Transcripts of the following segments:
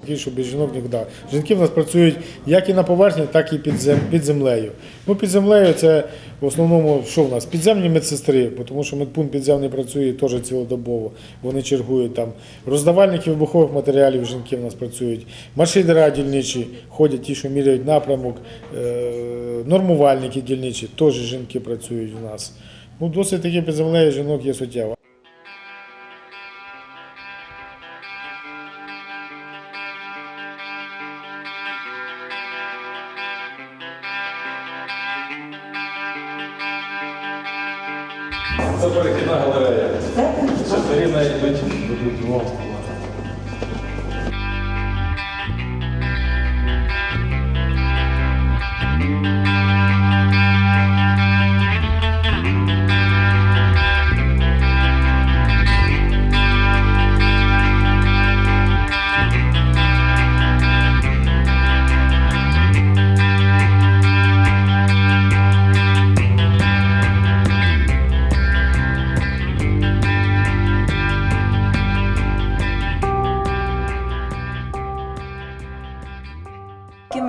Такі, без жінок нікуди. Жінки в нас працюють як і на поверхні, так і під, зем, під землею. Ну, під землею це в основному що в нас? Підземні медсестри, тому що медпункт підземний працює теж цілодобово. Вони чергують там. Роздавальники вибухових матеріалів жінки в нас працюють. Маршидера дільничі ходять ті, що міряють напрямок, е, нормувальники дільничі, теж жінки працюють у нас. Ну, досить таки під землею жінок є суттєво.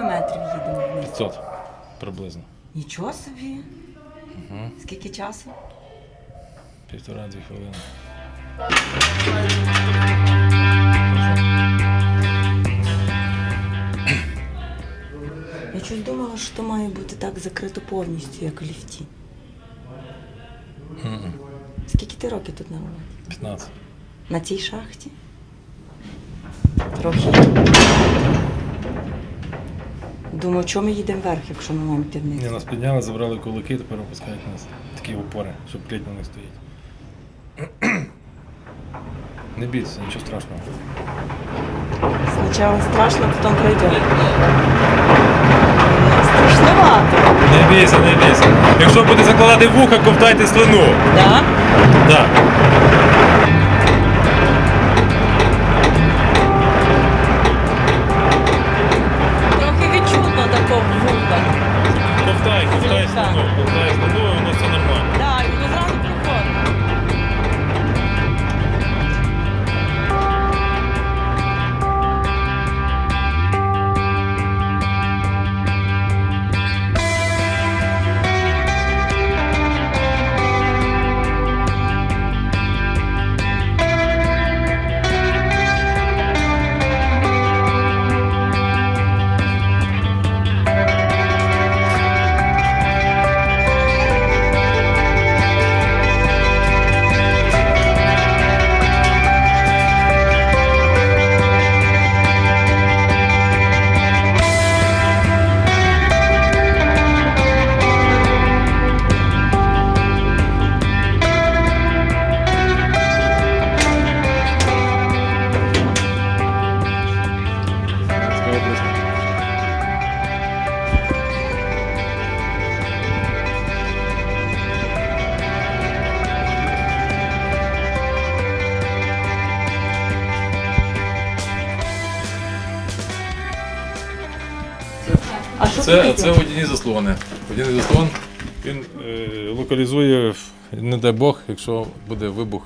Ми метрів їдемо вниз? 500 приблизно. Нічого собі. Скільки часу? Півтора-дві хвилини. Я щось думала, що то має бути так закрито повністю, як у ліфті. Скільки ти років тут на роботі? 15. На цій шахті? Трохи. Думаю, чому ми їдемо вверх, якщо ми маємо? Ні, нас підняли, забрали кулаки, тепер опускають нас. Такі опори, щоб пліть на них стоїть. Не бійтеся, нічого страшного. Спочатку страшно, потім пройде. Страшновато, Не бійся, не бійся. Якщо буде закладати вуха, ковтайте слину. так? Так. А що Це, це водяні заслони. Водяний заслон він е, локалізує, не дай Бог, якщо буде вибух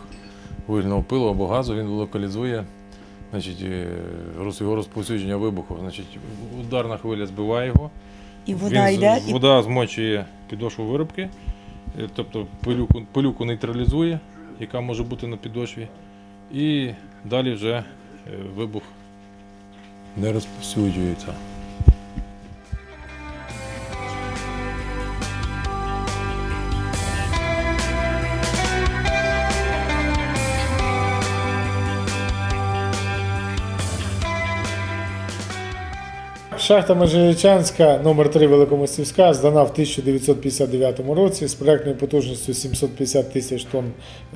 вугільного пилу або газу, він локалізує значить, е, роз- його розповсюдження вибуху. Значить, ударна хвиля збиває його. І вода Він з- йде, і Вода змочує підошву виробки, е, тобто пилюку, пилюку нейтралізує, яка може бути на підошві. І далі вже е, вибух не розповсюджується. Шахта Межирічанська, номер 3 Великомостівська, здана в 1959 році з проектною потужністю 750 тисяч тонн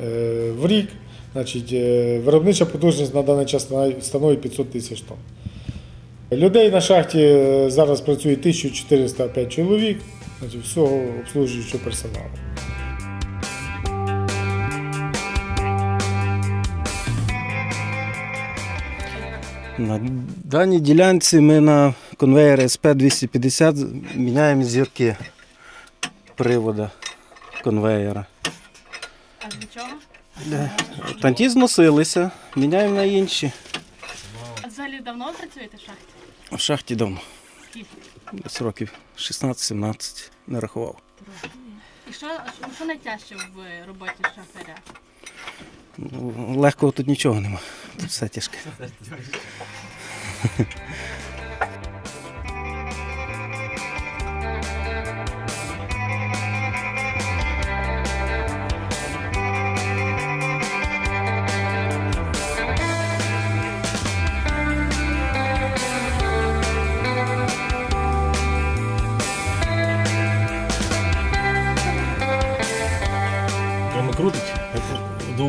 е, в рік. Значить, е, виробнича потужність на даний час становить- становить 500 тисяч тонн. Людей на шахті е, зараз працює 1405 чоловік, значить, всього обслужуючого персоналу. На даній ділянці ми на конвеєр СП-250 міняємо зірки привода конвеєра. А для чого? Танті зносилися, міняємо на інші. А взагалі Давно працюєте в шахті? В шахті давно. Скільки? Десь років 16-17 не рахував. І що, що- що найтяжче в роботі шахтаря? Ну, Легкого тут нічого нема. Тут все тяжке.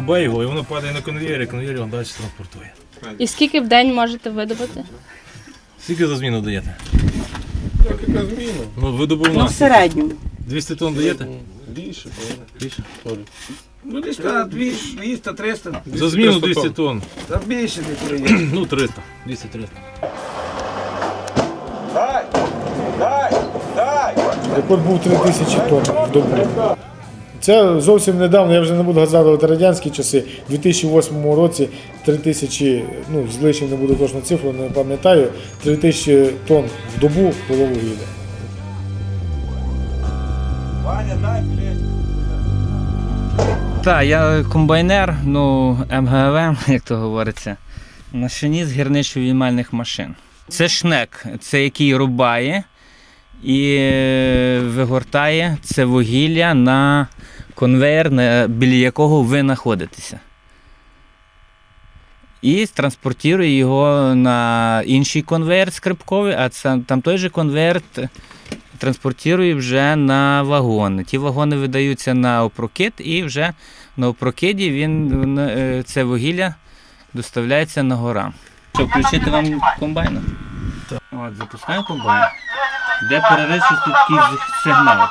довбає його, і воно падає на конвейер, і конвейер його далі транспортує. І скільки в день можете видобути? Скільки за зміну даєте? Яка зміна? Ну, видобув Ну, в середньому. 200 тонн даєте? Більше, Більше? Ну, десь на 200, 300. За зміну 200 тонн. Та більше не приїде. Ну, 300. 200-300. Дай! Дай! Дай! Рекорд був 3 тисячі тонн в добу. Це зовсім недавно, я вже не буду згадувати радянські часи. У 2008 році 3 тисячі, ну з лишнім не буду точно цифру, не пам'ятаю, 3 тисячі тонн в добу було вугілля. Так, я комбайнер, ну МГВ, як то говориться, машиніст гірничо-віймальних машин. Це шнек, це який рубає і е, вигортає це вугілля на конвейер, біля якого ви знаходитеся. І транспортує його на інший конвейер скрипковий, а там той же конвейер транспортує вже на вагони. Ті вагони видаються на опрокид, і вже на опрокиді він, е, це вугілля доставляється на гора. Що, включити вам комбайн? От, запускаємо комбайн. Де перерисується такий сигнал.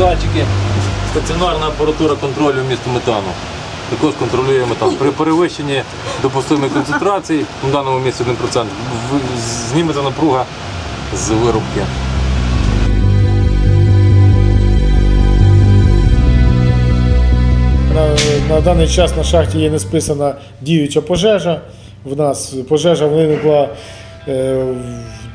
Датчики. Стаціонарна апаратура контролю вмісту метану. Також контролює метан. При перевищенні допустимої концентрації, в даному місці 1%, зніметься напруга з виробки. На, на даний час на шахті є не списана діюча пожежа. В нас пожежа виникла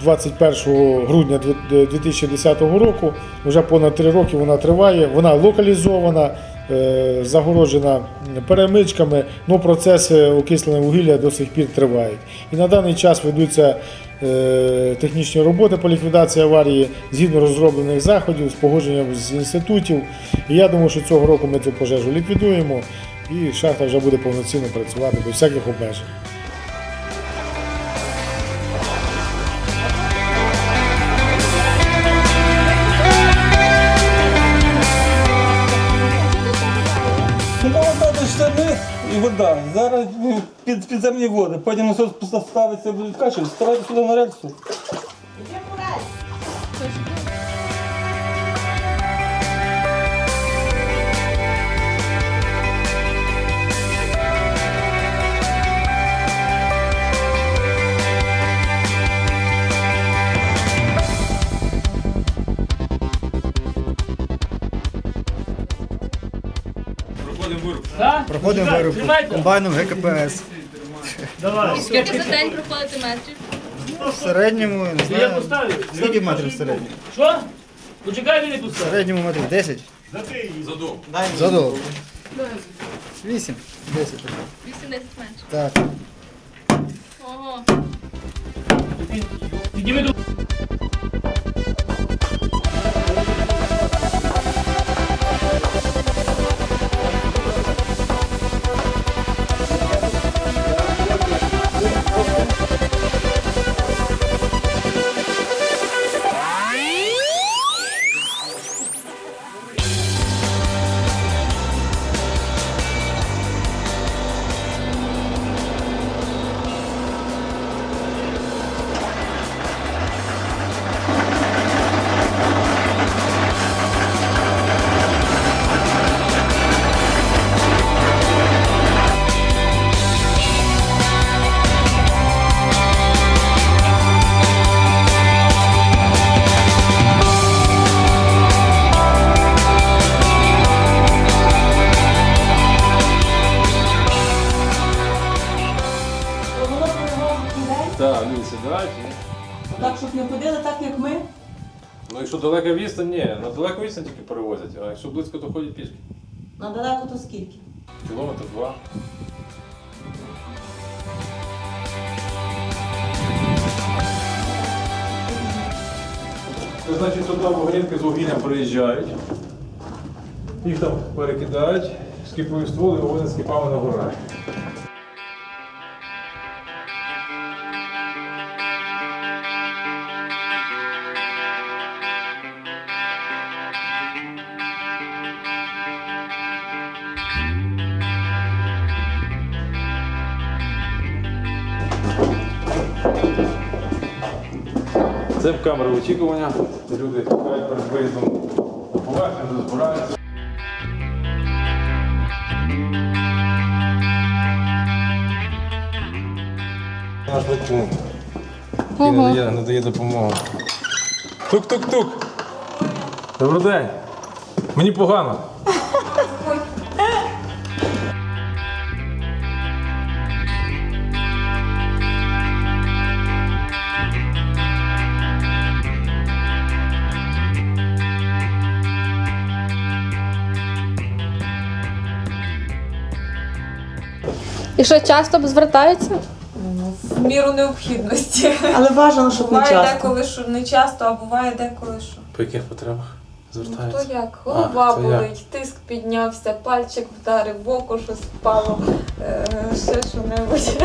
21 грудня дві- 2010 року. Вже понад три роки вона триває. Вона локалізована, е, загороджена перемичками, але процеси окислення вугілля до сих пір тривають. І на даний час ведуться е, технічні роботи по ліквідації аварії згідно розроблених заходів з погодженням з інститутів. І я думаю, що цього року ми цю пожежу ліквідуємо і шахта вже буде повноцінно працювати без всяких обмежень. Вода. Зараз ну, під, підземні води. Потім насос ставиться, будуть качати, ставити сюди на рельсу. Проходимо вирубку комбайном ГКПС. Скільки за день проходити метрів? В середньому, не знаю, скільки метрів в середньому? Що? Почекай, він не В середньому метрів 10? Задов. Задовго. 8? 10. 8-10 менше. Так. Ого. Підніми до якщо далека відстань, ні, на далеку відстань тільки перевозять, а якщо близько, то ходять пішки. На далеко то скільки? Кілометр два. Це значить, туди вагонетки з вугіллям приїжджають, їх там перекидають, скіпують ствол і вагони з кіпами нагорають. Це камера очікування. Люди чекають перед виїздом на поверхню, де збираються. Наш батькун. Який надає, надає допомогу. Тук-тук-тук. Добрий день. Мені погано. І що часто звертаються? В міру необхідності. Але бажано, щоб не Буває часто. деколи, що не часто, а буває деколи, що. По яких потребах Ну, звертаються? хто як? Голова хто як? болить, тиск піднявся, пальчик вдарив, в око щось впало, е, ще що-небудь.